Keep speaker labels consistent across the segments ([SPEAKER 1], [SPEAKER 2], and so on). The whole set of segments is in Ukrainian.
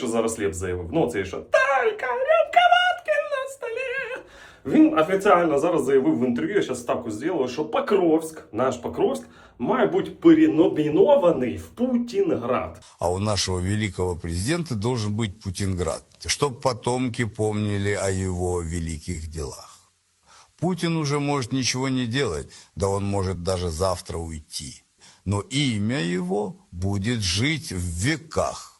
[SPEAKER 1] що зараз Лев заявив? Ну, це що Талька, рюмка водки на столі. Він офіційно зараз заявив в інтерв'ю, я зараз ставку зробив, що Покровськ, наш Покровськ, має бути переномінований в Путінград.
[SPEAKER 2] А у нашего великого президента должен быть Путинград, чтобы потомки помнили о его великих делах. Путин уже может ничего не делать, да он может даже завтра уйти. Но имя его будет жить в веках.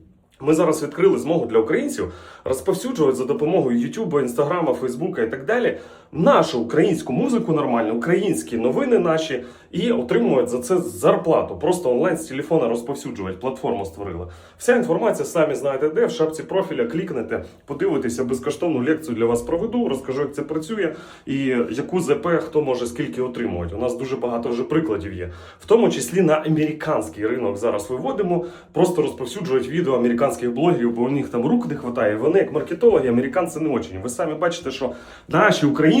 [SPEAKER 1] ми зараз відкрили змогу для українців розповсюджувати за допомогою Ютуба, Інстаграма, Фейсбука і так далі нашу українську музику нормально, українські новини наші і отримують за це зарплату. Просто онлайн з телефона розповсюджувати. Платформу створили. Вся інформація самі знаєте, де в шапці профіля клікнете, подивитеся безкоштовну лекцію для вас проведу, розкажу, як це працює і яку ЗП хто може скільки отримувати. У нас дуже багато вже прикладів є, в тому числі на американський ринок зараз виводимо, просто розповсюджують відео американських блогерів, бо у них там рук не вистачає. Вони як маркетологи, американці не очень. Ви самі бачите, що наші українці,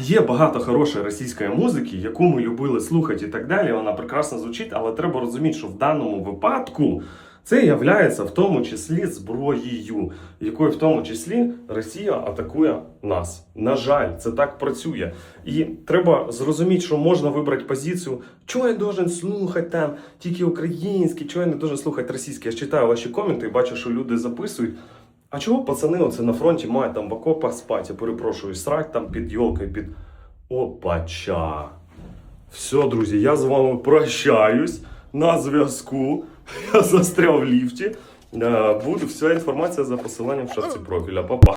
[SPEAKER 1] Є багато хорошої російської музики, яку ми любили слухати і так далі. Вона прекрасно звучить, але треба розуміти, що в даному випадку це є в тому числі зброєю, якою в тому числі Росія атакує нас. На жаль, це так працює. І треба зрозуміти, що можна вибрати позицію, чого я должен слухати там тільки українські, чого я не должен слухати російські. Я читаю ваші коменти і бачу, що люди записують. А чого пацани оце на фронті мають там в окопах спати, я перепрошую, срать там під йолкою, під опача. Все, друзі, я з вами прощаюсь на зв'язку. Я застряв в ліфті. Е, Буде вся інформація за посиланням в шапці профіля. Па-па.